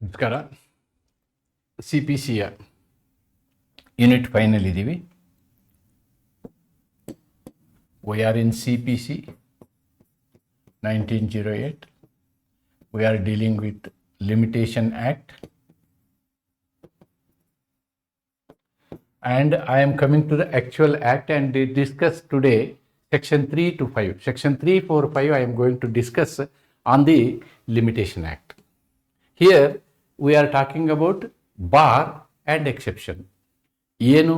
ನಮಸ್ಕಾರ C P ಸಿಯ unit final ಇದ್ದೀವಿ V R in C P C nineteen zero eight V R dealing with limitation act and I am coming to the actual act and we discuss today section 3 to 5. Section 3, 4, 5 I am going to discuss on the Limitation Act. Here we are talking about bar and exception. ಏನು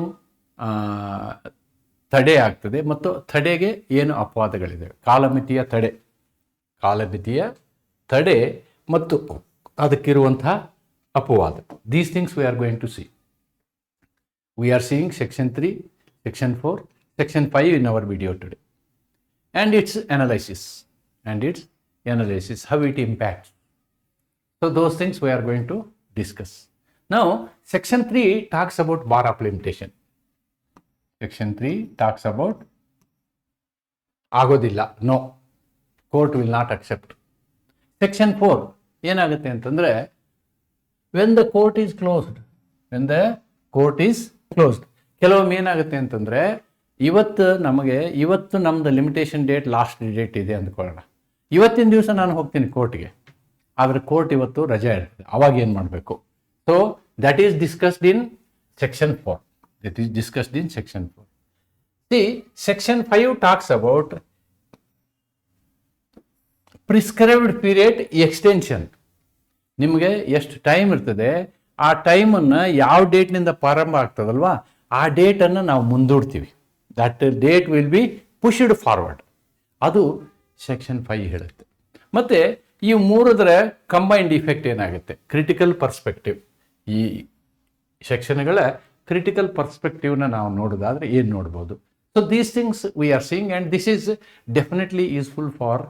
ತಡೆ ಆಗ್ತದೆ ಮತ್ತು ತಡೆಗೆ ಏನು ಅಪವಾದಗಳಿದೆ ಕಾಲಮಿತಿಯ ತಡೆ ಕಾಲಮಿತಿಯ ತಡೆ ಮತ್ತು ಅದಕ್ಕಿರುವಂತಹ ಅಪವಾದ these things we are going to see we are seeing section 3 section 4 section 5 in our video today and its analysis and its analysis how it impacts so those things we are going to discuss. Now, section 3 talks about bar of limitation. Section 3 talks about ಆಗೋದಿಲ್ಲ no court will not accept section four ಏನಾಗುತ್ತೆ ಅಂತಂದರೆ when the court is closed when the court is closed ಕೆಲವೊಮ್ಮೆ ಏನಾಗುತ್ತೆ ಅಂತಂದರೆ, ಇವತ್ತು ನಮಗೆ, ಇವತ್ತು ನಮ್ಮದು ಲಿಮಿಟೇಷನ್ ಡೇಟ್ ಲಾಸ್ಟ್ ಡೇಟ್ ಇದೆ ಅಂದ್ಕೊಳ್ಳೋಣ. ಇವತ್ತಿನ ದಿವಸ ನಾನು ಹೋಗ್ತೀನಿ ಕೋರ್ಟ್ಗೆ ಆದರೆ ಕೋರ್ಟ್ ಇವತ್ತು ರಜೆ ಇರ್ತದೆ. ಅವಾಗ ಏನು ಮಾಡಬೇಕು? So that is discussed in section four that is discussed in section four see section five talks about prescribed period extension ನಿಮಗೆ ಎಷ್ಟು ಟೈಮ್ ಇರ್ತದೆ? ಆ ಟೈಮನ್ನು ಯಾವ ಡೇಟ್ನಿಂದ ಪ್ರಾರಂಭ ಆಗ್ತದಲ್ವಾ? ಆ ಡೇಟನ್ನು ನಾವು ಮುಂದೂಡ್ತೀವಿ. That date will be pushed forward ಅದು ಸೆಕ್ಷನ್ ಫೈವ್ ಹೇಳುತ್ತೆ. ಮತ್ತು ಈ ಮೂರದ್ರೆ ಕಂಬೈಂಡ್ ಇಫೆಕ್ಟ್ ಏನಾಗುತ್ತೆ? ಕ್ರಿಟಿಕಲ್ ಪರ್ಸ್ಪೆಕ್ಟಿವ್ ಈ ಸೆಕ್ಷನ್ಗಳ ಕ್ರಿಟಿಕಲ್ ಪರ್ಸ್ಪೆಕ್ಟಿವ್ನ ನಾವು ನೋಡೋದಾದರೆ ಏನು ನೋಡ್ಬೋದು? So these things we are seeing and this is definitely useful for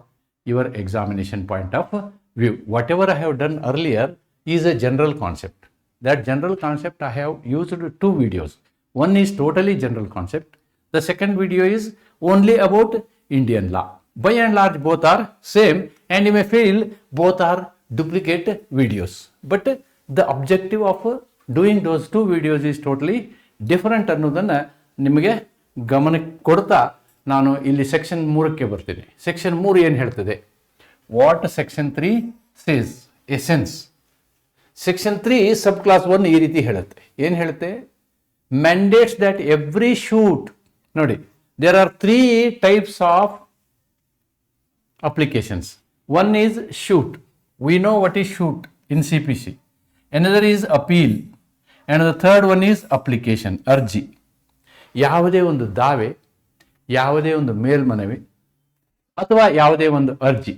your examination point of view whatever I have done earlier is a general concept that general concept I have used two videos one is totally general concept the second video is only about Indian law by and large both are same and you may feel both are duplicate videos. But the objective of doing those two videos is totally different ಅನ್ನೋದನ್ನು ನಿಮಗೆ ಗಮನಕ್ಕೆ ಕೊಡ್ತಾ ನಾನು ಇಲ್ಲಿ section ಮೂರಕ್ಕೆ ಬರ್ತೀನಿ. Section ಮೂರು ಏನು ಹೇಳ್ತದೆ? What section three says essence section three sub clause one ಈ ರೀತಿ ಹೇಳುತ್ತೆ. ಏನು ಹೇಳುತ್ತೆ? ಮ್ಯಾಂಡೇಟ್ಸ್ ದ್ಯಾಟ್ ಎವ್ರಿ ಶೂಟ್ ನೋಡಿ there are three types of applications. One is shoot. We know what is shoot in CPC. Another is appeal. And the third one is application, ಅರ್ಜಿ ಯಾವುದೇ ಒಂದು ದಾವೆ ಯಾವುದೇ ಒಂದು ಮೇಲ್ಮನವಿ ಅಥವಾ ಯಾವುದೇ ಒಂದು ಅರ್ಜಿ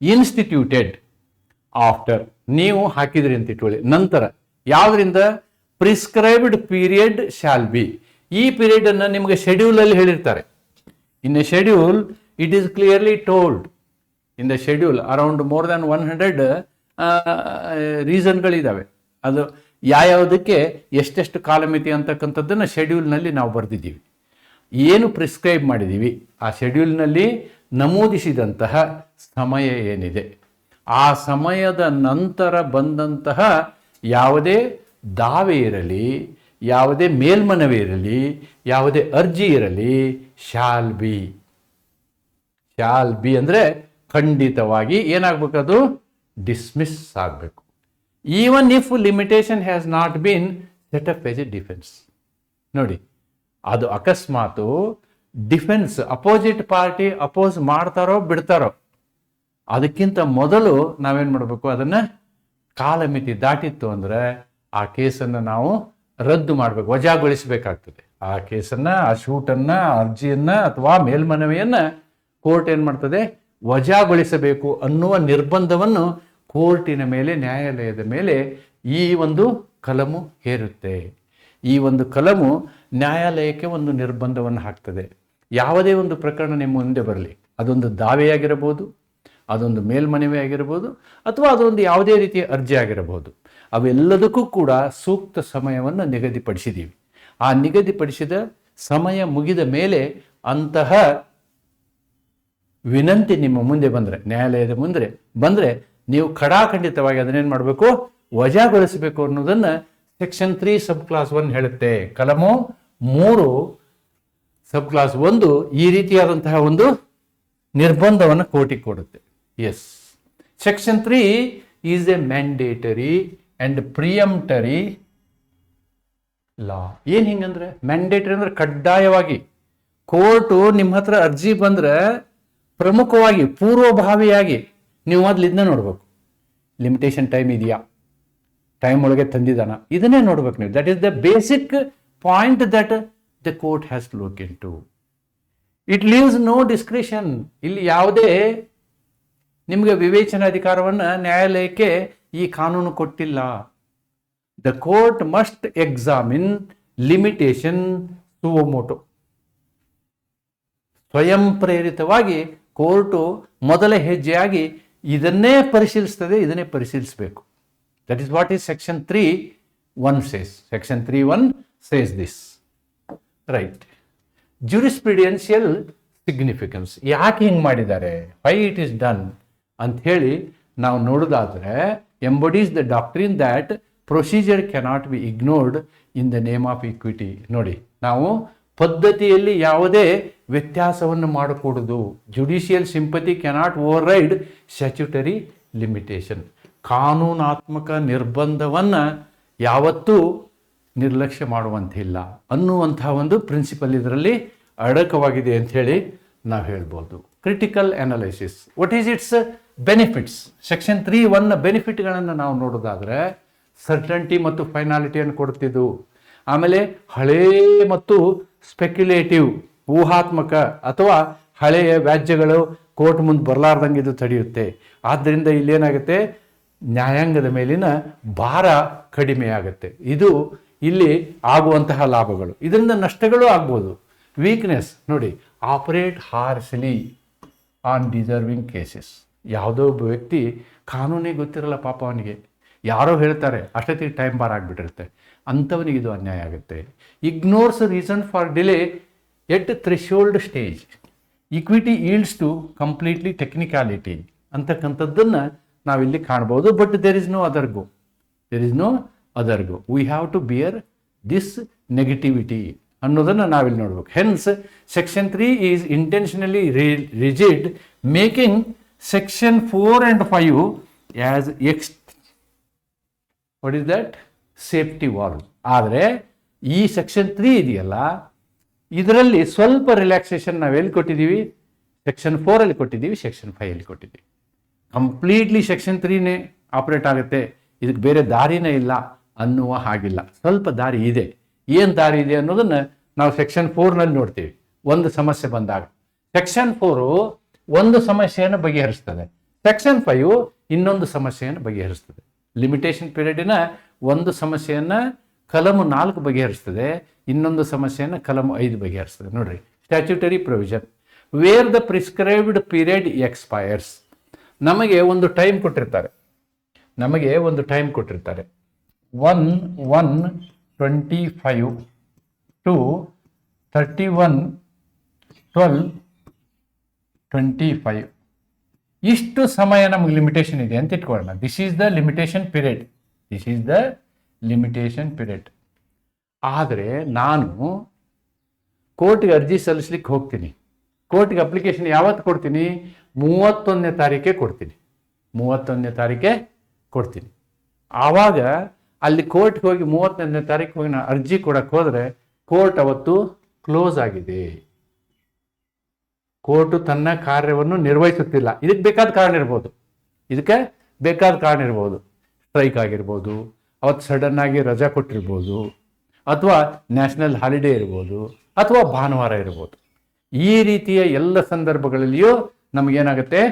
ಇನ್ಸ್ಟಿಟ್ಯೂಟೆಡ್ ಆಫ್ಟರ್ ನೀವು ಹಾಕಿದ್ರಿ ಅಂತ ಇಟ್ಕೊಳ್ಳಿ ನಂತರ ಯಾವುದರಿಂದ ಪ್ರಿಸ್ಕ್ರೈಬ್ಡ್ ಪೀರಿಯಡ್ ಶಾಲ್ ಬಿ ಈ ಪೀರಿಯಡನ್ನು ನಿಮಗೆ ಶೆಡ್ಯೂಲಲ್ಲಿ ಹೇಳಿರ್ತಾರೆ in a schedule it is clearly told in the schedule around more than one hundred ರೀಸನ್ಗಳಿದ್ದಾವೆ ಅದು ಯಾವ್ಯಾವುದಕ್ಕೆ ಎಷ್ಟೆಷ್ಟು ಕಾಲಮಿತಿ ಅಂತಕ್ಕಂಥದ್ದನ್ನು ಶೆಡ್ಯೂಲ್ನಲ್ಲಿ ನಾವು ಬರೆದಿದ್ದೀವಿ. ಏನು ಪ್ರಿಸ್ಕ್ರೈಬ್ ಮಾಡಿದ್ದೀವಿ? ಆ ಶೆಡ್ಯೂಲ್ನಲ್ಲಿ ನಮೂದಿಸಿದಂತಹ ಸಮಯ ಏನಿದೆ? ಆ ಸಮಯದ ನಂತರ ಬಂದಂತಹ ಯಾವುದೇ ದಾವೆ ಇರಲಿ, ಯಾವುದೇ ಮೇಲ್ಮನವಿ ಇರಲಿ, ಯಾವುದೇ ಅರ್ಜಿ ಇರಲಿ ಶಾಲ್ ಬಿ ಶಾಲ್ ಬಿ ಅಂದರೆ ಖಂಡಿತವಾಗಿ ಏನಾಗಬೇಕು ಅದು? ಡಿಸ್ಮಿಸ್ ಆಗಬೇಕು. Even if limitation has not been set up as a defence ನೋಡಿ, ಅದು ಅಕಸ್ಮಾತು ಡಿಫೆನ್ಸ್ ಅಪೋಸಿಟ್ ಪಾರ್ಟಿ ಅಪೋಸ್ ಮಾಡ್ತಾರೋ ಬಿಡ್ತಾರೋ, ಅದಕ್ಕಿಂತ ಮೊದಲು ನಾವೇನು ಮಾಡಬೇಕು? ಅದನ್ನು ಕಾಲಮಿತಿ ದಾಟಿತ್ತು ಅಂದರೆ ಆ ಕೇಸನ್ನು ನಾವು ರದ್ದು ಮಾಡಬೇಕು, ವಜಾಗೊಳಿಸಬೇಕಾಗ್ತದೆ. ಆ ಕೇಸನ್ನು, ಆ ಶೂಟನ್ನು ಅರ್ಜಿಯನ್ನು ಅಥವಾ ಮೇಲ್ಮನವಿಯನ್ನು ಕೋರ್ಟ್ ಏನು ಮಾಡ್ತದೆ? ವಜಾಗೊಳಿಸಬೇಕು ಅನ್ನುವ ನಿರ್ಬಂಧವನ್ನು ಕೋರ್ಟಿನ ಮೇಲೆ, ನ್ಯಾಯಾಲಯದ ಮೇಲೆ ಈ ಒಂದು ಕಲಮು ಹೇರುತ್ತೆ. ಈ ಒಂದು ಕಲಮು ನ್ಯಾಯಾಲಯಕ್ಕೆ ಒಂದು ನಿರ್ಬಂಧವನ್ನು ಹಾಕ್ತದೆ. ಯಾವುದೇ ಒಂದು ಪ್ರಕರಣ ನಿಮ್ಮ ಮುಂದೆ ಬರಲಿ. ಅದೊಂದು ದಾವೆಯಾಗಿರಬಹುದು, ಅದೊಂದು ಮೇಲ್ಮನವಿ ಆಗಿರಬಹುದು, ಅಥವಾ ಅದೊಂದು ಯಾವುದೇ ರೀತಿಯ ಅರ್ಜಿ ಆಗಿರಬಹುದು. ಅವೆಲ್ಲದಕ್ಕೂ ಕೂಡ ಸೂಕ್ತ ಸಮಯವನ್ನು ನಿಗದಿಪಡಿಸಿದ್ದೀವಿ. ಆ ನಿಗದಿಪಡಿಸಿದ ಸಮಯ ಮುಗಿದ ಮೇಲೆ ಅಂತಹ ವಿನಂತಿ ನಿಮ್ಮ ಮುಂದೆ ಬಂದರೆ, ನ್ಯಾಯಾಲಯದ ಮುಂದೆ ಬಂದರೆ ನೀವು ಖಡಾಖಂಡಿತವಾಗಿ ಅದನ್ನೇನು ಮಾಡಬೇಕು? ವಜಾಗೊಳಿಸಬೇಕು ಅನ್ನೋದನ್ನು section three sub clause one ಹೇಳುತ್ತೆ. ಕಲಮು ಮೂರು ಸಬ್ ಕ್ಲಾಸ್ ಒಂದು ಈ ರೀತಿಯಾದಂತಹ ಒಂದು ನಿರ್ಬಂಧವನ್ನು ಕೋರ್ಟಿಗೆ ಕೊಡುತ್ತೆ. As section three is a mandatory and peremptory law ಏನು ಹಿಂಗಂದ್ರೆ? ಮ್ಯಾಂಡೇಟರಿ ಅಂದ್ರೆ ಕಡ್ಡಾಯವಾಗಿ. ಕೋರ್ಟು ನಿಮ್ಮ ಹತ್ರ ಅರ್ಜಿ ಬಂದ್ರೆ ಪ್ರಮುಖವಾಗಿ ಪೂರ್ವಭಾವಿಯಾಗಿ ನೀವು ಮೊದಲು ನೋಡಬೇಕು. ಲಿಮಿಟೇಷನ್ ಟೈಮ್ ಇದೆಯಾ? ಟೈಮ್ ಒಳಗೆ ತಂದಿದ್ದಾನ? ಇದನ್ನೇ ನೋಡ್ಬೇಕು ನೀವು. That is the basic point that the court has look into it leaves no discretion ಇಲ್ಲಿ ಯಾವುದೇ ನಿಮಗೆ ವಿವೇಚನಾಧಿಕಾರವನ್ನು ನ್ಯಾಯಾಲಯಕ್ಕೆ ಈ ಕಾನೂನು ಕೊಟ್ಟಿಲ್ಲ. The court must examine limitation suo motu. ಸ್ವಯಂ ಪ್ರೇರಿತವಾಗಿ ಕೋರ್ಟು ಮೊದಲ ಹೆಜ್ಜೆಯಾಗಿ ಇದನ್ನೇ ಪರಿಶೀಲಿಸ್ತದೆ, ಇದನ್ನೇ ಪರಿಶೀಲಿಸಬೇಕು. That is what is section three one says section three one says this right jurisprudential significance ಯಾಕೆ ಹಿಂಗೆ ಮಾಡಿದ್ದಾರೆ? ವೈ ಇಟ್ ಈಸ್ ಡನ್ ಅಂತ ಹೇಳಿ ನಾವು ನೋಡೋದಾದರೆ embodies the doctrine that procedure cannot be ignored in the name of equity ನೋಡಿ, ನಾವು ಪದ್ಧತಿಯಲ್ಲಿ ಯಾವುದೇ ವ್ಯತ್ಯಾಸವನ್ನು ಮಾಡಕೂಡದು. Judicial sympathy cannot override statutory limitation ಕಾನೂನಾತ್ಮಕ ನಿರ್ಬಂಧವನ್ನು ಯಾವತ್ತೂ ನಿರ್ಲಕ್ಷ್ಯ ಮಾಡುವಂತಿಲ್ಲ. ಅನ್ನುವಂಥ ಒಂದು ಪ್ರಿನ್ಸಿಪಲ್ ಇದರಲ್ಲಿ ಅಡಕವಾಗಿದೆ ಅಂತ ಹೇಳಿ ನಾವು ಹೇಳ್ಬೋದು. Critical analysis what is its benefits section three one ಬೆನಿಫಿಟ್ಗಳನ್ನು ನಾವು ನೋಡೋದಾದ್ರೆ ಸರ್ಟನ್ಟಿ ಮತ್ತು ಫೈನಾಲಿಟಿಯನ್ನು ಕೊಡ್ತಿದ್ದು ಆಮೇಲೆ ಹಳೇ ಮತ್ತು ಸ್ಪೆಕ್ಯುಲೇಟಿವ್ ಊಹಾತ್ಮಕ ಅಥವಾ ಹಳೆಯ ವ್ಯಾಜ್ಯಗಳು ಕೋರ್ಟ್ ಮುಂದೆ ಬರಲಾರ್ದಂಗೆ ಇದು ತಡೆಯುತ್ತೆ. ಆದ್ದರಿಂದ ಇಲ್ಲೇನಾಗುತ್ತೆ? ನ್ಯಾಯಾಂಗದ ಮೇಲಿನ ಭಾರ ಕಡಿಮೆ ಆಗುತ್ತೆ ಇದು ಇಲ್ಲಿ ಆಗುವಂತಹ ಲಾಭಗಳು. ಇದರಿಂದ ನಷ್ಟಗಳು ಆಗ್ಬೋದು. ವೀಕ್ನೆಸ್ ನೋಡಿ operate harshly on deserving cases ಯಾವುದೋ ಒಬ್ಬ ವ್ಯಕ್ತಿ ಕಾನೂನೇ ಗೊತ್ತಿರಲ್ಲ ಪಾಪ ಅವನಿಗೆ. ಯಾರೋ ಹೇಳ್ತಾರೆ, ಅಷ್ಟೊತ್ತಿಗೆ ಟೈಮ್ ಬಾರ್ ಆಗಿಬಿಟ್ಟಿರುತ್ತೆ. ಅಂಥವನಿಗೆ ಇದು ಅನ್ಯಾಯ ಆಗುತ್ತೆ. Ignores reason for delay at threshold stage equity yields to completely technicality ಅಂತಕ್ಕಂಥದ್ದನ್ನು ನಾವಿಲ್ಲಿ ಕಾಣ್ಬೋದು but there is no other go there is no other go we have to bear this negativity ಅನ್ನೋದನ್ನು ನಾವಿಲ್ಲಿ ನೋಡ್ಬೇಕು. Hence section three is intentionally rigid making section four and five as ex what is that safety wall ಆದರೆ, ಈ section three ಇದೆಯಲ್ಲ ಇದರಲ್ಲಿ ಸ್ವಲ್ಪ relaxation ನಾವು ಎಲ್ಲಿ ಕೊಟ್ಟಿದ್ದೀವಿ? ಸೆಕ್ಷನ್ ಫೋರಲ್ಲಿ ಕೊಟ್ಟಿದ್ದೀವಿ ಸೆಕ್ಷನ್ ಫೈವಲ್ಲಿ ಕೊಟ್ಟಿದ್ದೀವಿ. ಕಂಪ್ಲೀಟ್ಲಿ ಸೆಕ್ಷನ್ ತ್ರೀನೇ ಆಪ್ರೇಟ್ ಆಗುತ್ತೆ. ಇದಕ್ಕೆ ಬೇರೆ ದಾರಿನೇ ಇಲ್ಲ ಅನ್ನುವ ಹಾಗಿಲ್ಲ. ಸ್ವಲ್ಪ ದಾರಿ ಇದೆ. ಏನು ದಾರಿ ಇದೆ ಅನ್ನೋದನ್ನು ನಾವು ಸೆಕ್ಷನ್ ಫೋರ್ನಲ್ಲಿ ನೋಡ್ತೀವಿ. ಒಂದು ಸಮಸ್ಯೆ ಬಂದಾಗ. ಸೆಕ್ಷನ್ ಫೋರು ಒಂದು ಸಮಸ್ಯೆಯನ್ನು ಬಗೆಹರಿಸ್ತದೆ. ಸೆಕ್ಷನ್ ಫೈವ್ ಇನ್ನೊಂದು ಸಮಸ್ಯೆಯನ್ನು ಬಗೆಹರಿಸ್ತದೆ. ಲಿಮಿಟೇಷನ್ ಪೀರಿಯಡಿನ ಒಂದು ಸಮಸ್ಯೆಯನ್ನು ಕಲಮು ನಾಲ್ಕು ಬಗೆಹರಿಸ್ತದೆ, ಇನ್ನೊಂದು ಸಮಸ್ಯೆಯನ್ನು ಕಲಮು ಐದು ಬಗೆಹರಿಸ್ತದೆ. ನೋಡ್ರಿ statutory provision where the prescribed period expires ನಮಗೆ ಒಂದು ಟೈಮ್ ಕೊಟ್ಟಿರ್ತಾರೆ. ನಮಗೆ ಒಂದು ಟೈಮ್ ಕೊಟ್ಟಿರ್ತಾರೆ. One one twenty five to thirty one twelve twenty five ಇಷ್ಟು ಸಮಯ ನಮಗೆ ಲಿಮಿಟೇಷನ್ ಇದೆ ಅಂತ ಇಟ್ಕೊಳ್ಳೋಣ. This is the limitation period this is the limitation period ಆದರೆ ನಾನು ಕೋರ್ಟ್ಗೆ ಅರ್ಜಿ ಸಲ್ಲಿಸ್ಲಿಕ್ಕೆ ಹೋಗ್ತೀನಿ. ಕೋರ್ಟ್ಗೆ ಅಪ್ಲಿಕೇಶನ್ ಯಾವತ್ತು ಕೊಡ್ತೀನಿ? ಮೂವತ್ತೊಂದನೇ ತಾರೀಕೆ ಕೊಡ್ತೀನಿ. ಮೂವತ್ತೊಂದನೇ ತಾರೀಕೆ ಕೊಡ್ತೀನಿ. ಆವಾಗ ಅಲ್ಲಿ ಕೋರ್ಟ್ಗೆ ಹೋಗಿ ಮೂವತ್ತೊಂದನೇ ತಾರೀಕು ಹೋಗಿ ನಾನು ಅರ್ಜಿ ಕೊಡಕ್ಕೆ ಹೋದರೆ ಕೋರ್ಟ್ ಅವತ್ತು ಕ್ಲೋಸ್ ಆಗಿದೆ. ಕೋರ್ಟು ತನ್ನ ಕಾರ್ಯವನ್ನು ನಿರ್ವಹಿಸುತ್ತಿಲ್ಲ. ಇದಕ್ಕೆ ಬೇಕಾದ ಕಾರಣ ಇರ್ಬೋದು. ಇದಕ್ಕೆ ಬೇಕಾದ ಕಾರಣ ಇರ್ಬೋದು. ಸ್ಟ್ರೈಕ್ ಆಗಿರ್ಬೋದು. ಅವತ್ತು ಸಡನ್ನಾಗಿ ರಜಾ ಕೊಟ್ಟಿರ್ಬೋದು, ಅಥವಾ ನ್ಯಾಷನಲ್ ಹಾಲಿಡೇ ಇರ್ಬೋದು, ಅಥವಾ ಭಾನುವಾರ ಇರ್ಬೋದು. ಈ ರೀತಿಯ ಎಲ್ಲ ಸಂದರ್ಭಗಳಲ್ಲಿಯೂ ನಮಗೇನಾಗುತ್ತೆ?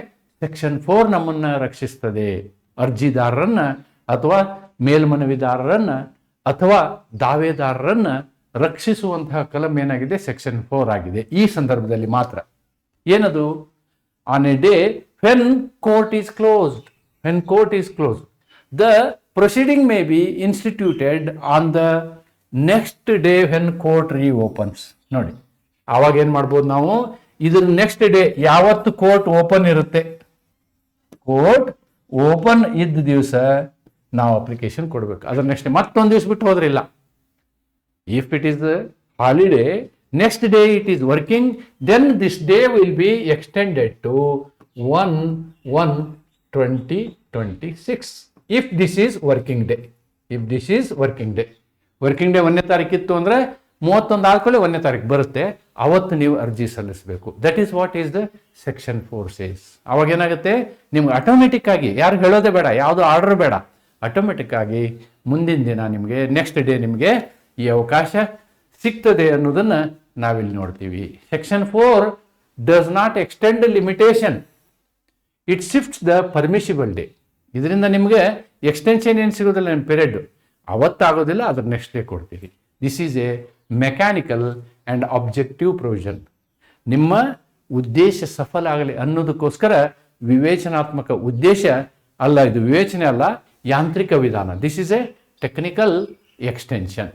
ಸೆಕ್ಷನ್ ಫೋರ್ ನಮ್ಮನ್ನು ರಕ್ಷಿಸ್ತದೆ. ಅರ್ಜಿದಾರರನ್ನು, ಅಥವಾ ಮೇಲ್ಮನವಿದಾರರನ್ನು, ಅಥವಾ ದಾವೇದಾರರನ್ನು ರಕ್ಷಿಸುವಂತಹ ಕಲಂ ಏನಾಗಿದೆ? ಸೆಕ್ಷನ್ ಫೋರ್ ಆಗಿದೆ. ಈ ಸಂದರ್ಭದಲ್ಲಿ ಮಾತ್ರ. ಏನದು? On a day when court is closed when court is closed the proceeding may be instituted on the next day when court reopens ನೋಡಿ, ಆವಾಗ ಏನು ಮಾಡ್ಬೋದು ನಾವು? ಇದ್ರ ನೆಕ್ಸ್ಟ್ ಡೇ ಯಾವತ್ತು ಕೋರ್ಟ್ ಓಪನ್ ಇರುತ್ತೆ? ಕೋರ್ಟ್ ಓಪನ್ ಇದ್ದ ದಿವಸ ನಾವು ಅಪ್ಲಿಕೇಶನ್ ಕೊಡಬೇಕು. ಅದ್ರ ನೆಕ್ಸ್ಟ್ ಮತ್ತೊಂದು ದಿವಸ ಬಿಟ್ಟು ಹೋದ್ರಿಲ್ಲ. If it is a holiday, next day it is working, then this day will be extended to 1 1 2026 if this is working day if this is working day working day ಒಂದನೇ ತಾರೀಕಿತ್ತು ಅಂದರೆ ಮೂವತ್ತೊಂದು ಆದ್ಕೊಳ್ಳಿ ಒಂದನೇ ತಾರೀಕು ಬರುತ್ತೆ. ಅವತ್ತು ನೀವು ಅರ್ಜಿ ಸಲ್ಲಿಸಬೇಕು. That is what is the section four says ಅವಾಗ ಏನಾಗುತ್ತೆ? ನಿಮ್ಗೆ ಆಟೋಮೆಟಿಕ್ ಆಗಿ, ಯಾರು ಹೇಳೋದೇ ಬೇಡ, ಯಾವುದು ಆರ್ಡರ್ ಬೇಡ. ಆಟೋಮೆಟಿಕ್ ಆಗಿ ಮುಂದಿನ ದಿನ ನಿಮಗೆ ನೆಕ್ಸ್ಟ್ ಡೇ ನಿಮಗೆ ಈ ಅವಕಾಶ ಸಿಗ್ತದೆ ಅನ್ನೋದನ್ನು ನಾವಿಲ್ಲಿ ನೋಡ್ತೀವಿ. Section four does not extend limitation it shifts the permissible day ಇದರಿಂದ ನಿಮಗೆ ಎಕ್ಸ್ಟೆನ್ಷನ್ ಏನು ಸಿಗೋದಿಲ್ಲ ನಿಮ್ಮ ಪೀರಿಯಡ್ ಅವತ್ತಾಗೋದಿಲ್ಲ, ಅದ್ರ ನೆಕ್ಸ್ಟ್ ಡೇ ಕೊಡ್ತೀವಿ. This is a mechanical and objective provision ನಿಮ್ಮ ಉದ್ದೇಶ ಸಫಲ ಆಗಲಿ ಅನ್ನೋದಕ್ಕೋಸ್ಕರ ವಿವೇಚನಾತ್ಮಕ ಉದ್ದೇಶ ಅಲ್ಲ, ಇದು ವಿವೇಚನೆ ಅಲ್ಲ, ಯಾಂತ್ರಿಕ ವಿಧಾನ. This is a technical extension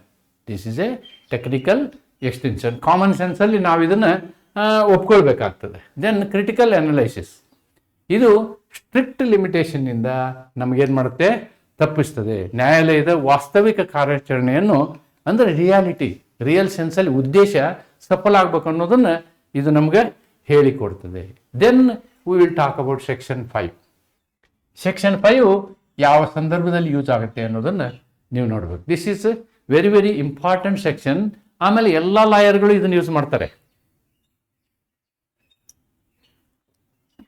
this is a technical extension common ಸೆನ್ಸಲ್ಲಿ ನಾವು ಇದನ್ನು ಒಪ್ಕೊಳ್ಬೇಕಾಗ್ತದೆ. ದೆನ್ ಕ್ರಿಟಿಕಲ್ ಅನಲೈಸಿಸ್ ಇದು ಸ್ಟ್ರಿಕ್ಟ್ ಲಿಮಿಟೇಷನ್ನಿಂದ ನಮಗೇನು ಮಾಡುತ್ತೆ? ತಪ್ಪಿಸ್ತದೆ. ನ್ಯಾಯಾಲಯದ ವಾಸ್ತವಿಕ ಕಾರ್ಯಾಚರಣೆಯನ್ನು ಅಂದರೆ ರಿಯಾಲಿಟಿ ರಿಯಲ್ ಸೆನ್ಸಲ್ಲಿ ಉದ್ದೇಶ ಸಫಲ ಆಗ್ಬೇಕು ಅನ್ನೋದನ್ನು ಇದು ನಮ್ಗೆ ಹೇಳಿಕೊಡ್ತದೆ. Then we will talk about section five section five ಯಾವ ಸಂದರ್ಭದಲ್ಲಿ ಯೂಸ್ ಆಗುತ್ತೆ ಅನ್ನೋದನ್ನು ನೀವು ನೋಡ್ಬೇಕು. This is very very important section ಆಮೇಲೆ ಎಲ್ಲ ಲಾಯರ್ಗಳು ಇದನ್ನು ಯೂಸ್ ಮಾಡ್ತಾರೆ.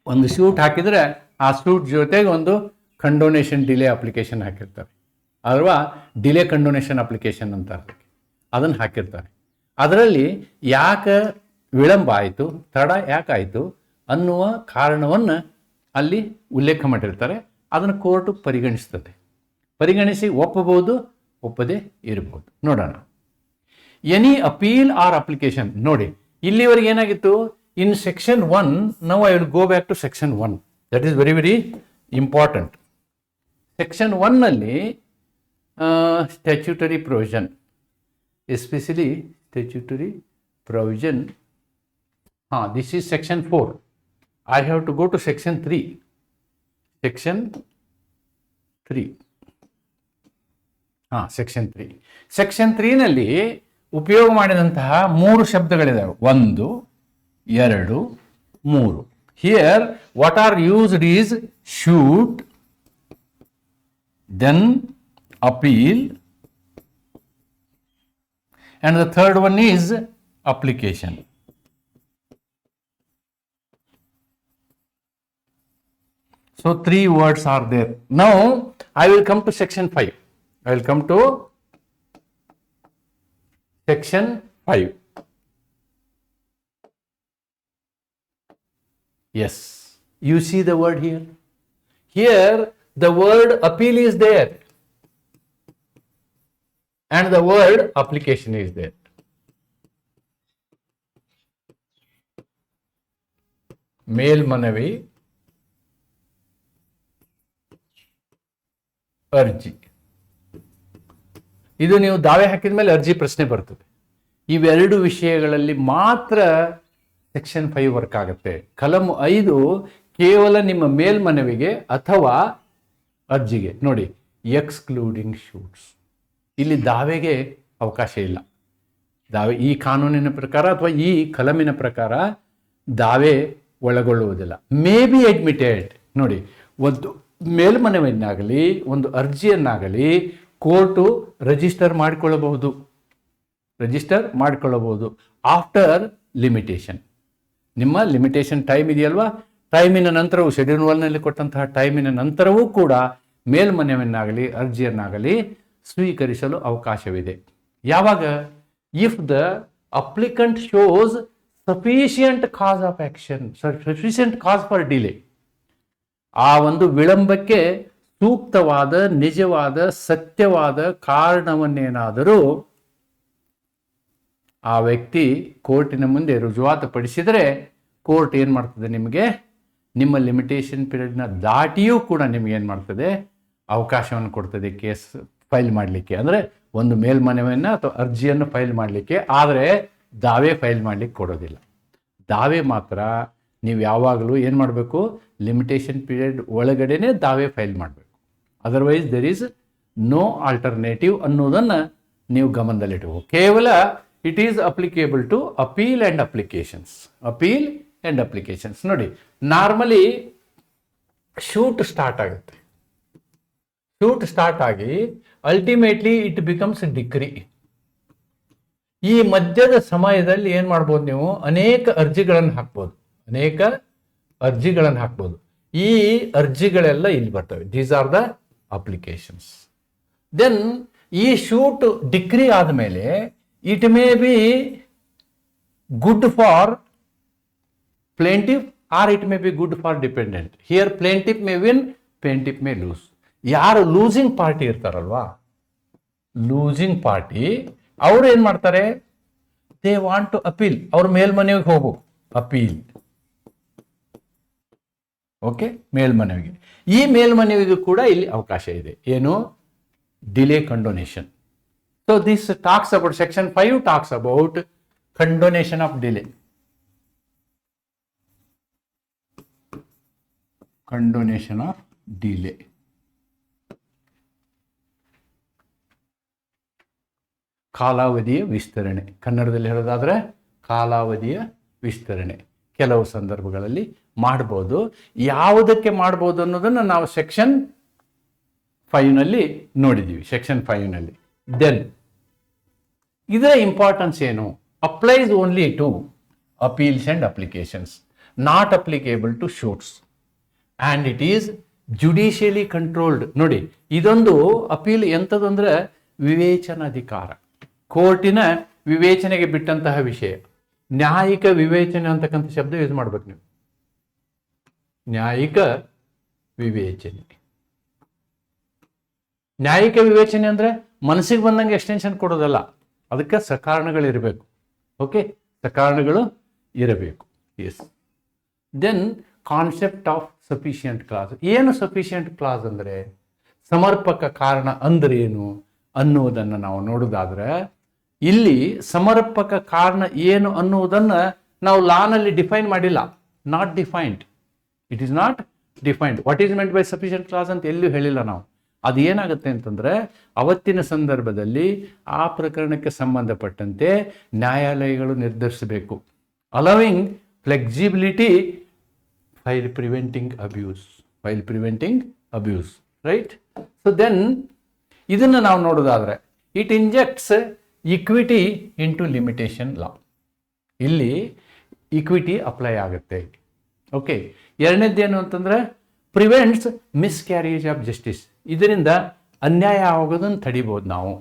ಒಂದು ಶೂಟ್ ಹಾಕಿದರೆ ಆ ಶೂಟ್ ಜೊತೆಗೆ ಒಂದು ಕಂಡೋನೇಷನ್ ಡಿಲೇ ಅಪ್ಲಿಕೇಶನ್ ಹಾಕಿರ್ತಾರೆ. ಅಥವಾ ಡಿಲೇ ಕಂಡೋನೇಷನ್ ಅಪ್ಲಿಕೇಶನ್ ಅಂತ ಅದನ್ನು ಹಾಕಿರ್ತಾರೆ. ಅದರಲ್ಲಿ ಯಾಕೆ ವಿಳಂಬ ಆಯಿತು, ತಡ ಯಾಕಾಯಿತು ಅನ್ನುವ ಕಾರಣವನ್ನು ಅಲ್ಲಿ ಉಲ್ಲೇಖ ಮಾಡಿರ್ತಾರೆ. ಅದನ್ನು ಕೋರ್ಟು ಪರಿಗಣಿಸ್ತದೆ. ಪರಿಗಣಿಸಿ ಒಪ್ಪಬಹುದು, ಒಪ್ಪದೇ ಇರಬಹುದು. ನೋಡೋಣ. ಎನಿ ಅಪೀಲ್ ಆರ್ ಅಪ್ಲಿಕೇಶನ್ ನೋಡಿ, ಇಲ್ಲಿವರೆಗೆ ಏನಾಗಿತ್ತು? In section one now I will go back to section one that is very very important section ಒನ್ನಲ್ಲಿ statutory provision especially statutory provision ಹಾಂ this is section four I have to go to section three section three ಹಾಂ section three section ತ್ರೀನಲ್ಲಿ ಉಪಯೋಗ ಮಾಡಿದಂತಹ ಮೂರು ಶಬ್ದಗಳಿದ್ದಾವೆ ಒಂದು ಎರಡು ಮೂರು here what are used is shoot then appeal and the third one is application. So three words are there. Now I will come to section 5. I will come to section 5. Yes, you see the word here. Here the word appeal is there and the word application is there. ಮೇಲ್ಮನವಿ ಅರ್ಜಿ ಇದು ನೀವು ದಾವೆ ಹಾಕಿದ ಮೇಲೆ ಅರ್ಜಿ ಪ್ರಶ್ನೆ ಬರ್ತದೆ ಇವೆರಡು ವಿಷಯಗಳಲ್ಲಿ ಮಾತ್ರ ಸೆಕ್ಷನ್ ಫೈವ್ ವರ್ಕ್ ಆಗುತ್ತೆ. ಕಲಂ ಐದು ಕೇವಲ ನಿಮ್ಮ ಮೇಲ್ಮನವಿಗೆ ಅಥವಾ ಅರ್ಜಿಗೆ. ನೋಡಿ, ಎಕ್ಸ್ಕ್ಲೂಡಿಂಗ್ ಶೂಟ್ಸ್. ಇಲ್ಲಿ ದಾವೆಗೆ ಅವಕಾಶ ಇಲ್ಲ. ದಾವೆ ಈ ಕಾನೂನಿನ ಪ್ರಕಾರ ಅಥವಾ ಈ ಕಲಮಿನ ಪ್ರಕಾರ ದಾವೆ ಒಳಗೊಳ್ಳುವುದಿಲ್ಲ. ಮೇ ಬಿ ಅಡ್ಮಿಟೆಡ್ ನೋಡಿ, ಒಂದು ಮೇಲ್ಮನವಿಯನ್ನಾಗಲಿ, ಒಂದು ಅರ್ಜಿಯನ್ನಾಗಲಿ ಕೋರ್ಟು ರಿಜಿಸ್ಟರ್ ಮಾಡಿಕೊಳ್ಳಬಹುದು ರಿಜಿಸ್ಟರ್ ಮಾಡಿಕೊಳ್ಳಬಹುದು ಆಫ್ಟರ್ ಲಿಮಿಟೇಷನ್ ನಿಮ್ಮ ಲಿಮಿಟೇಷನ್ ಟೈಮ್ ಇದೆಯಲ್ವಾ? ಟೈಮಿನ ನಂತರವೂ ಶೆಡ್ಯೂಲ್ ಒನ್ನಲ್ಲಿ ಕೊಟ್ಟಂತಹ ಟೈಮಿನ ನಂತರವೂ ಕೂಡ ಮೇಲ್ಮನವನ್ನಾಗಲಿ, ಅರ್ಜಿಯನ್ನಾಗಲಿ ಸ್ವೀಕರಿಸಲು ಅವಕಾಶವಿದೆ. ಯಾವಾಗ? If the applicant shows sufficient cause of action sufficient cause for delay ಆ ಒಂದು ವಿಳಂಬಕ್ಕೆ ಸೂಕ್ತವಾದ, ನಿಜವಾದ, ಸತ್ಯವಾದ ಕಾರಣವನ್ನೇನಾದರೂ ಆ ವ್ಯಕ್ತಿ ಕೋರ್ಟಿನ ಮುಂದೆ ರುಜುವಾತುಪಡಿಸಿದರೆ ಕೋರ್ಟ್ ಏನು ಮಾಡ್ತದೆ ನಿಮಗೆ? ನಿಮ್ಮ ಲಿಮಿಟೇಷನ್ ಪೀರಿಯಡ್ನ ದಾಟಿಯೂ ಕೂಡ ನಿಮ್ಗೆ ಏನು ಮಾಡ್ತದೆ? ಅವಕಾಶವನ್ನು ಕೊಡ್ತದೆ ಕೇಸ್ ಫೈಲ್ ಮಾಡಲಿಕ್ಕೆ. ಅಂದರೆ ಒಂದು ಮೇಲ್ಮನವಿಯನ್ನು ಅಥವಾ ಅರ್ಜಿಯನ್ನು ಫೈಲ್ ಮಾಡಲಿಕ್ಕೆ. ಆದರೆ ದಾವೆ ಫೈಲ್ ಮಾಡಲಿಕ್ಕೆ ಕೊಡೋದಿಲ್ಲ. ದಾವೆ ಮಾತ್ರ ನೀವು ಯಾವಾಗಲೂ ಏನು ಮಾಡಬೇಕು? ಲಿಮಿಟೇಷನ್ ಪೀರಿಯಡ್ ಒಳಗಡೆನೇ ದಾವೆ ಫೈಲ್ ಮಾಡಬೇಕು. Otherwise there is no alternative ಅನ್ನೋದನ್ನು ನೀವು ಗಮನದಲ್ಲಿಟ್ಟು ಕೇವಲ it is applicable to appeal and applications appeal and applications ನೋಡಿ ನಾರ್ಮಲಿ ಶೂಟ್ ಸ್ಟಾರ್ಟ್ ಆಗುತ್ತೆ. ಶೂಟ್ ಸ್ಟಾರ್ಟ್ ಆಗಿ ಅಲ್ಟಿಮೇಟ್ಲಿ ಇಟ್ ಬಿಕಮ್ಸ್ ಡಿಗ್ರಿ ಈ ಮಧ್ಯದ ಸಮಯದಲ್ಲಿ ಏನು ಮಾಡ್ಬೋದು ನೀವು? ಅನೇಕ ಅರ್ಜಿಗಳನ್ನು ಹಾಕ್ಬೋದು. ಅನೇಕ ಅರ್ಜಿಗಳನ್ನು ಹಾಕ್ಬೋದು. ಈ ಅರ್ಜಿಗಳೆಲ್ಲ ಇಲ್ಲಿ ಬರ್ತವೆ. These are the applications then ಈ ಶೂಟ್ ಡಿಗ್ರಿ ಆದಮೇಲೆ it may be good for plaintiff or it may be good for defendant here plaintiff may win plaintiff may lose ಯಾರು ಲೂಸಿಂಗ್ ಪಾರ್ಟಿ ಇರ್ತಾರಲ್ವಾ? ಲೂಸಿಂಗ್ ಪಾರ್ಟಿ ಅವ್ರು ಏನು ಮಾಡ್ತಾರೆ? They want to appeal ಅವ್ರ ಮೇಲ್ಮನೆಗೆ ಹೋಗು. Appeal okay ಮೇಲ್ಮನವಿಗೆ ಈ ಮೇಲ್ಮನವಿಗೂ ಕೂಡ ಇಲ್ಲಿ ಅವಕಾಶ ಇದೆ. ಏನು? Delay condonation so this talks about section five talks about condonation of delay. Condonation of delay. ಕಾಲಾವಧಿಯ ವಿಸ್ತರಣೆ. ಕನ್ನಡದಲ್ಲಿ ಹೇಳೋದಾದ್ರೆ ಕಾಲಾವಧಿಯ ವಿಸ್ತರಣೆ. ಕೆಲವು ಸಂದರ್ಭಗಳಲ್ಲಿ ಮಾಡ್ಬೋದು. ಯಾವುದಕ್ಕೆ ಮಾಡ್ಬೋದು ಅನ್ನೋದನ್ನು ನಾವು ಸೆಕ್ಷನ್ ಫೈವ್ನಲ್ಲಿ ನೋಡಿದ್ದೀವಿ ಸೆಕ್ಷನ್ ಫೈವ್ನಲ್ಲಿ ದೆನ್ ಇದರ ಇಂಪಾರ್ಟೆನ್ಸ್ ಏನು? Applies only to appeals and applications not applicable to suits and it is judicially controlled ನೋಡಿ, ಇದೊಂದು ಅಪೀಲ್ ಎಂಥದಂದ್ರೆ ವಿವೇಚನಾಧಿಕಾರ. ಕೋರ್ಟಿನ ವಿವೇಚನೆಗೆ ಬಿಟ್ಟಂತಹ ವಿಷಯ. ನ್ಯಾಯಿಕ ವಿವೇಚನೆ ಅಂತಕ್ಕಂಥ ಶಬ್ದ ಯೂಸ್ ಮಾಡ್ಬೇಕು ನೀವು. ನ್ಯಾಯಿಕ ವಿವೇಚನೆ. ನ್ಯಾಯಿಕ ವಿವೇಚನೆ ಅಂದ್ರೆ ಮನಸ್ಸಿಗೆ ಬಂದಂಗೆ ಎಕ್ಸ್ಟೆನ್ಷನ್ ಕೊಡೋದಲ್ಲ. ಅದಕ್ಕೆ ಸಕಾರಣಗಳಿರಬೇಕು ಓಕೆ ಸಕಾರಣಗಳು ಇರಬೇಕು. Yes then concept of sufficient cause ಏನು ಸಫಿಷಿಯಂಟ್ ಕ್ಲಾಸ್ ಅಂದರೆ? ಸಮರ್ಪಕ ಕಾರಣ ಅಂದ್ರೆ ಏನು ಅನ್ನುವುದನ್ನು ನಾವು ನೋಡೋದಾದ್ರೆ, ಇಲ್ಲಿ ಸಮರ್ಪಕ ಕಾರಣ ಏನು ಅನ್ನುವುದನ್ನು ನಾವು ಲಾನಲ್ಲಿ ಡಿಫೈನ್ ಮಾಡಿಲ್ಲ. Not defined it is not defined what is meant by sufficient cause ಅಂತ ಎಲ್ಲೂ ಹೇಳಿಲ್ಲ ನಾವು. ಅದು ಏನಾಗುತ್ತೆ ಅಂತಂದರೆ ಅವತ್ತಿನ ಸಂದರ್ಭದಲ್ಲಿ ಆ ಪ್ರಕರಣಕ್ಕೆ ಸಂಬಂಧಪಟ್ಟಂತೆ ನ್ಯಾಯಾಲಯಗಳು ನಿರ್ಧರಿಸಬೇಕು. Allowing flexibility while preventing abuse while preventing abuse right so then ಇದನ್ನು ನಾವು ನೋಡೋದಾದರೆ it injects equity into limitation law ಇಲ್ಲಿ ಇಕ್ವಿಟಿ ಅಪ್ಲೈ ಆಗುತ್ತೆ. ಓಕೆ ಎರಡನೇದ್ದೇನು ಅಂತಂದರೆ ಪ್ರಿವೆಂಟ್ಸ್ ಮಿಸ್ಕ್ಯಾರೇಜ್ ಆಫ್ ಜಸ್ಟಿಸ್ ಇದರಿಂದ ಅನ್ಯಾಯ ಆಗೋದನ್ನು ತಡಿಬೋದು ನಾವು.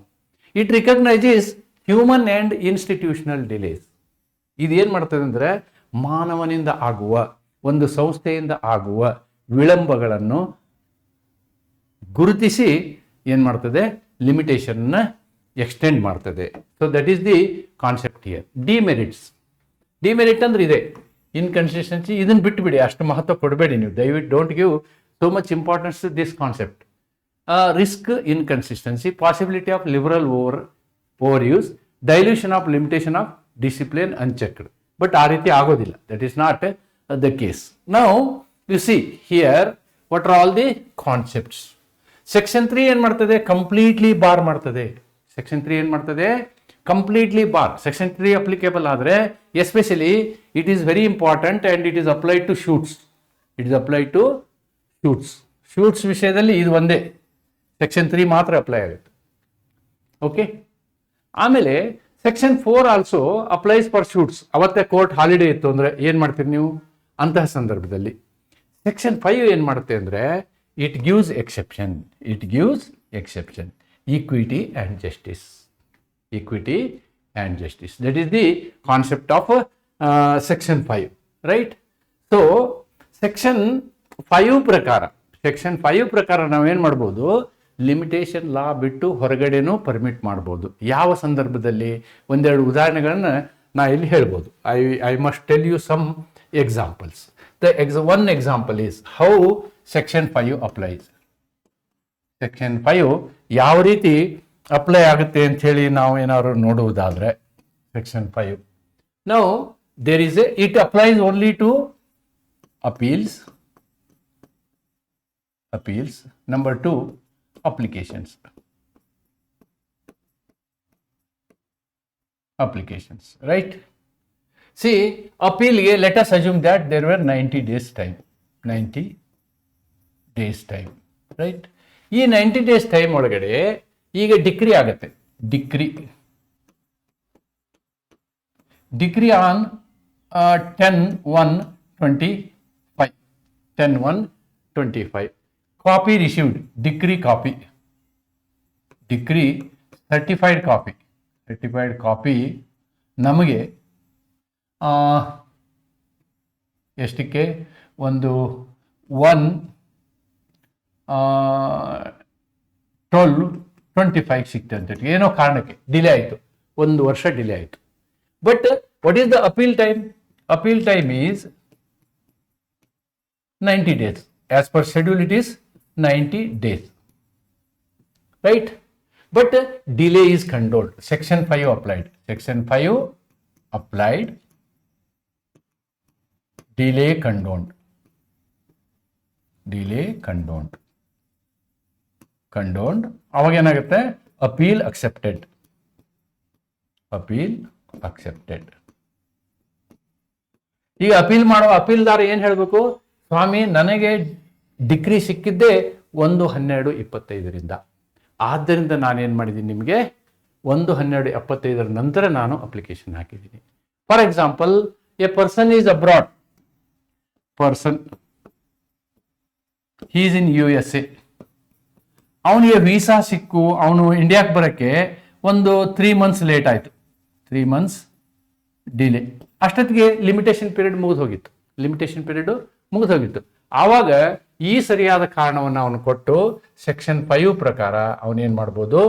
It recognises human and institutional delays ಇದೇನು ಮಾಡ್ತದೆ ಅಂದರೆ ಮಾನವನಿಂದ ಆಗುವ, ಒಂದು ಸಂಸ್ಥೆಯಿಂದ ಆಗುವ ವಿಳಂಬಗಳನ್ನು ಗುರುತಿಸಿ ಏನು ಮಾಡ್ತದೆ? ಲಿಮಿಟೇಷನ್ನ ಎಕ್ಸ್ಟೆಂಡ್ ಮಾಡ್ತದೆ. So that is the concept here demerits demerit ಅಂದ್ರೆ ಇದೆ. ಇನ್ಕನ್ಸಿಸ್ಟೆನ್ಸಿ ಇದನ್ನು ಬಿಟ್ಟುಬಿಡಿ ಅಷ್ಟು ಮಹತ್ವ ಕೊಡಬೇಡಿ ನೀವು. ದಯವಿಟ್ಟು don't give so much importance to this concept risk inconsistency possibility of liberal over over use dilution of limitation of discipline unchecked but ಆ ರೀತಿ ಆಗೋದಿಲ್ಲ. That is not the case ನಾವು you see here what are all the concepts section three ಏನು ಮಾಡ್ತದೆ? Completely bar ಮಾಡ್ತದೆ. ಸೆಕ್ಷನ್ three ಏನು ಮಾಡ್ತದೆ? Completely bar section three applicable ಆದರೆ especially it is very important and it is applied to suits it is applied to suits suits ವಿಷಯದಲ್ಲಿ ಇದು ಒಂದೇ. ಸೆಕ್ಷನ್ ತ್ರೀ ಮಾತ್ರ ಅಪ್ಲೈ ಆಗುತ್ತೆ. ಓಕೆ ಆಮೇಲೆ section four also applies for suits ಅವತ್ತೇ court holiday ಇತ್ತು ಅಂದರೆ ಏನು ಮಾಡ್ತೀರಿ ನೀವು? ಅಂತಹ ಸಂದರ್ಭದಲ್ಲಿ. ಸೆಕ್ಷನ್ ಫೈವ್ ಏನು ಮಾಡುತ್ತೆ ಅಂದರೆ it gives exception it gives exception equity and justice equity and justice that is the concept of section five right so section five ಪ್ರಕಾರ ಸೆಕ್ಷನ್ ಫೈವ್ ಪ್ರಕಾರ ನಾವೇನು ಮಾಡ್ಬೋದು? ಲಿಮಿಟೇಷನ್ ಲಾ ಬಿಟ್ಟು ಹೊರಗಡೆನೂ ಪರ್ಮಿಟ್ ಮಾಡ್ಬೋದು. ಯಾವ ಸಂದರ್ಭದಲ್ಲಿ? ಒಂದೆರಡು ಉದಾಹರಣೆಗಳನ್ನು ನಾ ಇಲ್ಲಿ ಹೇಳ್ಬೋದು. I I must tell you some examples the ex one example is how section five applies section five ಯಾವ ರೀತಿ ಅಪ್ಲೈ ಆಗುತ್ತೆ ಅಂತ ಹೇಳಿ ನಾವು ಏನಾದ್ರು ನೋಡುವುದಾದರೆ ಸೆಕ್ಷನ್ ಫೈವ್ ನಾವು there is a it applies only to appeals appeals number two, Applications applications, right? See, appeal, ye, let us assume that there were 90 days time. 90 days time, right? ಈ ninety days time ಒಳಗಡೆ ಈಗ decree ಆಗುತ್ತೆ decree decree on ten one twenty five ten one twenty five copy received decree copy decree certified copy certified copy ನಮಗೆ ಎಷ್ಟಕ್ಕೆ? ಒಂದು one twelve twenty five ಸಿಕ್ತು ಅಂತ. ಏನೋ ಕಾರಣಕ್ಕೆ ಡಿಲೇ ಆಯಿತು. ಒಂದು ವರ್ಷ ಡಿಲೇ ಆಯಿತು. But what is the appeal time appeal time is ninety days as per schedule it is ninety days right but uh, delay is controlled section 5 applied section 5 applied delay condoned delay condoned condoned ಅವಾಗ ಏನಾಗುತ್ತೆ appeal accepted appeal accepted ಈಗ appeal ಮಾಡೋ ಅಪೀಲ್ದಾರ ಏನು ಹೇಳಬೇಕು ಸ್ವಾಮಿ ನನಗೆ degree ಸಿಕ್ಕಿದ್ದೇ ಒಂದು ಹನ್ನೆರಡು ಇಪ್ಪತ್ತೈದರಿಂದ. ಆದ್ದರಿಂದ ನಾನೇನು ಮಾಡಿದ್ದೀನಿ ನಿಮಗೆ? ಒಂದು ಹನ್ನೆರಡು ಎಪ್ಪತ್ತೈದರ ನಂತರ ನಾನು ಅಪ್ಲಿಕೇಶನ್ ಹಾಕಿದ್ದೀನಿ. For example a person is abroad person he's in U S A ಅವನಿಗೆ ವೀಸಾ ಸಿಕ್ಕು, ಅವನು ಇಂಡಿಯಾಕ್ಕೆ ಬರೋಕ್ಕೆ ಒಂದು ತ್ರೀ ಮಂತ್ಸ್ ಲೇಟ್ ಆಯಿತು. ತ್ರೀ ಮಂತ್ಸ್ ಡಿಲೇ ಅಷ್ಟೊತ್ತಿಗೆ ಲಿಮಿಟೇಷನ್ ಪೀರಿಯಡ್ ಮುಗಿದು ಹೋಗಿತ್ತು. ಲಿಮಿಟೇಷನ್ ಪೀರಿಯಡು ಮುಗಿದು ಹೋಗಿತ್ತು. ಆವಾಗ ಈ ಸರಿಯಾದ ಕಾರಣವನ್ನು ಅವನು ಕೊಟ್ಟು ಸೆಕ್ಷನ್ ಫೈವ್ ಪ್ರಕಾರ ಅವನೇನು ಮಾಡ್ಬೋದು?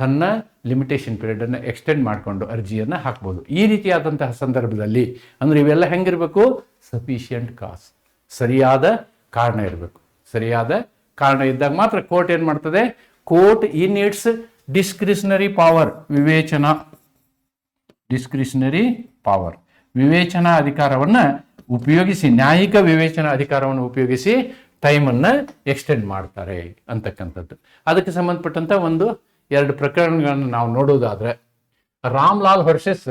ತನ್ನ ಲಿಮಿಟೇಷನ್ ಪೀರಿಯಡನ್ನು ಎಕ್ಸ್ಟೆಂಡ್ ಮಾಡಿಕೊಂಡು ಅರ್ಜಿಯನ್ನು ಹಾಕ್ಬೋದು. ಈ ರೀತಿಯಾದಂತಹ ಸಂದರ್ಭದಲ್ಲಿ ಅಂದರೆ ಇವೆಲ್ಲ ಹೆಂಗಿರಬೇಕು? ಸಫಿಷಿಯಂಟ್ ಕಾಸ್ ಸರಿಯಾದ ಕಾರಣ ಇರಬೇಕು. ಸರಿಯಾದ ಕಾರಣ ಇದ್ದಾಗ ಮಾತ್ರ ಕೋರ್ಟ್ ಏನು ಮಾಡ್ತದೆ? Court in its discretionary power ವಿವೇಚನಾ. Discretionary power ವಿವೇಚನಾ ಅಧಿಕಾರವನ್ನು ಉಪಯೋಗಿಸಿ, ನ್ಯಾಯಿಕ ವಿವೇಚನಾ ಅಧಿಕಾರವನ್ನು ಉಪಯೋಗಿಸಿ ಟೈಮನ್ನು ಎಕ್ಸ್ಟೆಂಡ್ ಮಾಡ್ತಾರೆ ಅಂತಕ್ಕಂಥದ್ದು. ಅದಕ್ಕೆ ಸಂಬಂಧಪಟ್ಟಂಥ ಒಂದು ಎರಡು ಪ್ರಕರಣಗಳನ್ನು ನಾವು ನೋಡೋದಾದ್ರೆ, Ramlal versus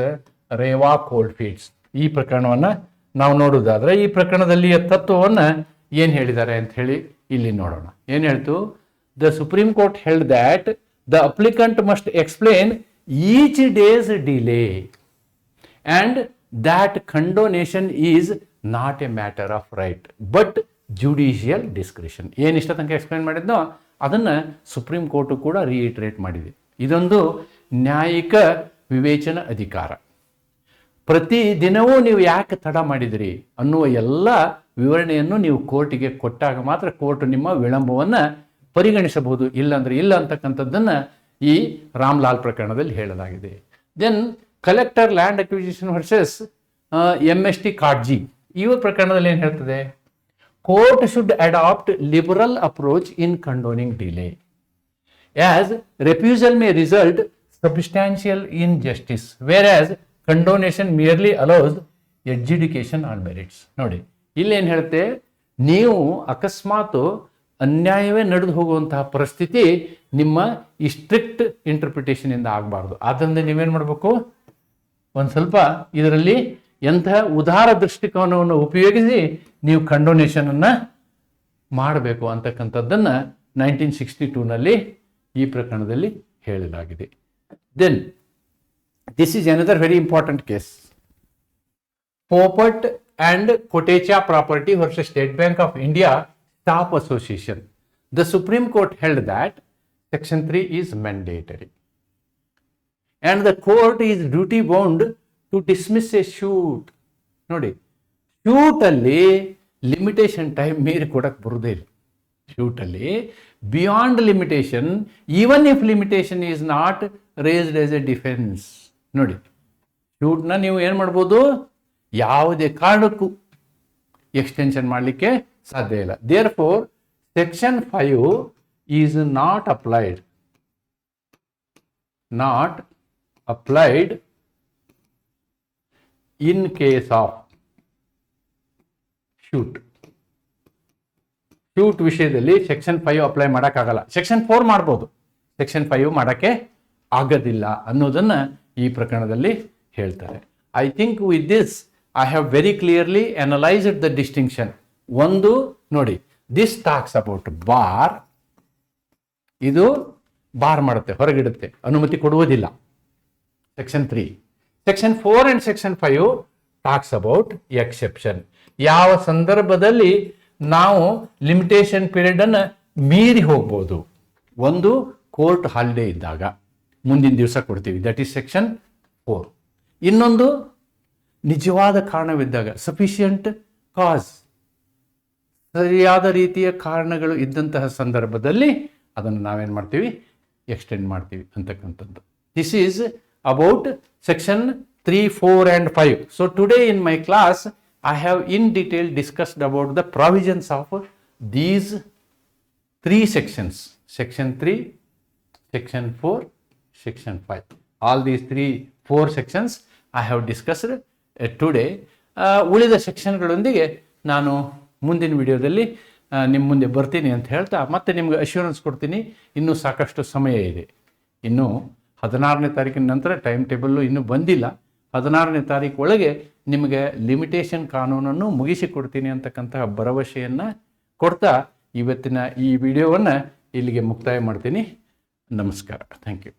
Rewa coalfields ಈ ಪ್ರಕರಣವನ್ನು ನಾವು ನೋಡೋದಾದರೆ, ಈ ಪ್ರಕರಣದಲ್ಲಿಯ ತತ್ವವನ್ನು ಏನು ಹೇಳಿದ್ದಾರೆ ಅಂತ ಹೇಳಿ ಇಲ್ಲಿ ನೋಡೋಣ. ಏನು ಹೇಳ್ತು? The supreme court held that the applicant must explain each day's delay and that condonation is not a matter of right but judicial discretion ಏನು ತನಕ ಎಕ್ಸ್ಪ್ಲೈನ್ ಮಾಡಿದ್ನೋ ಅದನ್ನು ಸುಪ್ರೀಂ ಕೋರ್ಟು ಕೂಡ ರಿಯಿಟ್ರೇಟ್ ಮಾಡಿದೆ. ಇದೊಂದು ನ್ಯಾಯಿಕ ವಿವೇಚನ ಅಧಿಕಾರ. ಪ್ರತಿ ದಿನವೂ ನೀವು ಯಾಕೆ ತಡ ಮಾಡಿದಿರಿ ಅನ್ನುವ ಎಲ್ಲ ವಿವರಣೆಯನ್ನು ನೀವು ಕೋರ್ಟಿಗೆ ಕೊಟ್ಟಾಗ ಮಾತ್ರ ಕೋರ್ಟ್ ನಿಮ್ಮ ವಿಳಂಬವನ್ನು ಪರಿಗಣಿಸಬಹುದು. ಇಲ್ಲಾಂದ್ರೆ ಇಲ್ಲ ಅಂತಕ್ಕಂಥದ್ದನ್ನು ಈ ರಾಮ್ಲಾಲ್ ಪ್ರಕರಣದಲ್ಲಿ ಹೇಳಲಾಗಿದೆ. Then collector land acquisition versus M S T Katiji ಈ ಪ್ರಕರಣದಲ್ಲಿ ಏನು ಹೇಳ್ತದೆ? Court should adopt liberal approach in condoning delay as refusal may result substantial injustice, whereas condonation merely allows adjudication on merits ನೋಡಿ ಇಲ್ಲೇನು ಹೇಳುತ್ತೆ? ನೀವು ಅಕಸ್ಮಾತ್ ಅನ್ಯಾಯವೇ ನಡೆದು ಹೋಗುವಂತಹ ಪರಿಸ್ಥಿತಿ ನಿಮ್ಮ ಈ ಸ್ಟ್ರಿಕ್ಟ್ ಇಂಟರ್ಪ್ರಿಟೇಷನ್ ಆಗಬಾರ್ದು. ಆದ್ದರಿಂದ ನೀವೇನು ಮಾಡಬೇಕು? ಒಂದು ಸ್ವಲ್ಪ ಇದರಲ್ಲಿ ಎಂತಹ ಉದಾರ ದೃಷ್ಟಿಕೋನವನ್ನು ಉಪಯೋಗಿಸಿ ನೀವು ಕಂಡೋನೇಷನ್ ಅನ್ನ ಮಾಡಬೇಕು ಅಂತಕ್ಕಂಥದ್ದನ್ನು ನೈನ್ಟೀನ್ ಸಿಕ್ಸ್ಟಿ ಟೂನಲ್ಲಿ ಈ ಪ್ರಕರಣದಲ್ಲಿ ಹೇಳಲಾಗಿದೆ. Then this is another very important case Popat and Kotecha property versus state bank of India staff association the supreme court held that section three is mandatory and the court is duty bound to dismiss a suit ನೋಡಿ suit ಅಲ್ಲಿ limitation time ಮೀರಿ ಕೊಡಕ್ಕೆ ಬರೋದೇ ಇಲ್ಲ. Suit ಅಲ್ಲಿ beyond limitation even if limitation is not raised as a defence ನೋಡಿ ಶೂಟ್ನ ನೀವು ಏನು ಮಾಡ್ಬೋದು? ಯಾವುದೇ ಕಾರಣಕ್ಕೂ ಎಕ್ಸ್ಟೆನ್ಷನ್ ಮಾಡಲಿಕ್ಕೆ ಸಾಧ್ಯ ಇಲ್ಲ. Therefore section five is not applied not applied in case of suit suit ವಿಷಯದಲ್ಲಿ ಸೆಕ್ಷನ್ ಫೈವ್ ಅಪ್ಲೈ ಮಾಡೋಕ್ಕಾಗಲ್ಲ. ಸೆಕ್ಷನ್ ಫೋರ್ ಮಾಡ್ಬೋದು. ಸೆಕ್ಷನ್ ಫೈವ್ ಮಾಡೋಕ್ಕೆ ಆಗೋದಿಲ್ಲ ಅನ್ನೋದನ್ನು ಈ ಪ್ರಕರಣದಲ್ಲಿ ಹೇಳ್ತಾರೆ. I think with this I have very clearly analysed the distinction ಒಂದು, ನೋಡಿ ದಿಸ್ ಟಾಕ್ಸ್ ಅಬೌಟ್ ಬಾರ್ ಇದು ಬಾರ್ ಮಾಡುತ್ತೆ, ಹೊರಗಿಡುತ್ತೆ. ಅನುಮತಿ ಕೊಡುವುದಿಲ್ಲ. Section three section four and section five talks about exception ಯಾವ ಸಂದರ್ಭದಲ್ಲಿ ನಾವು ಲಿಮಿಟೇಷನ್ ಪೀರಿಯಡ್ ಅನ್ನು ಮೀರಿ ಹೋಗ್ಬೋದು? ಒಂದು ಕೋರ್ಟ್ ಹಾಲಿಡೇ ಇದ್ದಾಗ. ಮುಂದಿನ ದಿವಸ ಕೊಡ್ತೀವಿ. ದಟ್ ಈಸ್ ಸೆಕ್ಷನ್ ಫೋರ್ ಇನ್ನೊಂದು ನಿಜವಾದ ಕಾರಣವಿದ್ದಾಗ. ಸಫಿಷಿಯಂಟ್ ಕಾಸ್ ಸರಿಯಾದ ರೀತಿಯ ಕಾರಣಗಳು ಇದ್ದಂತಹ ಸಂದರ್ಭದಲ್ಲಿ ಅದನ್ನು ನಾವೇನು ಮಾಡ್ತೀವಿ? ಎಕ್ಸ್ಟೆಂಡ್ ಮಾಡ್ತೀವಿ ಅಂತಕ್ಕಂಥದ್ದು. This is about section three four and five so today in my class I have in detail discussed about the provisions of these three sections section three section four section five all these three four sections I have discussed today Uh, ಉಳಿದ ಸೆಕ್ಷನ್ಗಳೊಂದಿಗೆ ನಾನು ಮುಂದಿನ ವಿಡಿಯೋದಲ್ಲಿ ನಿಮ್ಮ ಮುಂದೆ ಬರ್ತೀನಿ ಅಂತ ಹೇಳ್ತಾ ಮತ್ತೆ ನಿಮ್ಗೆ ಅಶ್ಯೂರೆನ್ಸ್ ಕೊಡ್ತೀನಿ. ಇನ್ನೂ ಸಾಕಷ್ಟು ಸಮಯ ಇದೆ. ಇನ್ನು ಹದಿನಾರನೇ ತಾರೀಕಿನ ನಂತರ ಟೈಮ್ ಟೇಬಲ್ಲು ಇನ್ನೂ ಬಂದಿಲ್ಲ. ಹದಿನಾರನೇ ತಾರೀಕು ಒಳಗೆ ನಿಮಗೆ ಲಿಮಿಟೇಷನ್ ಕಾನೂನನ್ನು ಮುಗಿಸಿಕೊಡ್ತೀನಿ ಅಂತಕ್ಕಂತಹ ಭರವಸೆಯನ್ನು ಕೊಡ್ತಾ ಇವತ್ತಿನ ಈ ವಿಡಿಯೋವನ್ನು ಇಲ್ಲಿಗೆ ಮುಕ್ತಾಯ ಮಾಡ್ತೀನಿ. ನಮಸ್ಕಾರ. Thank you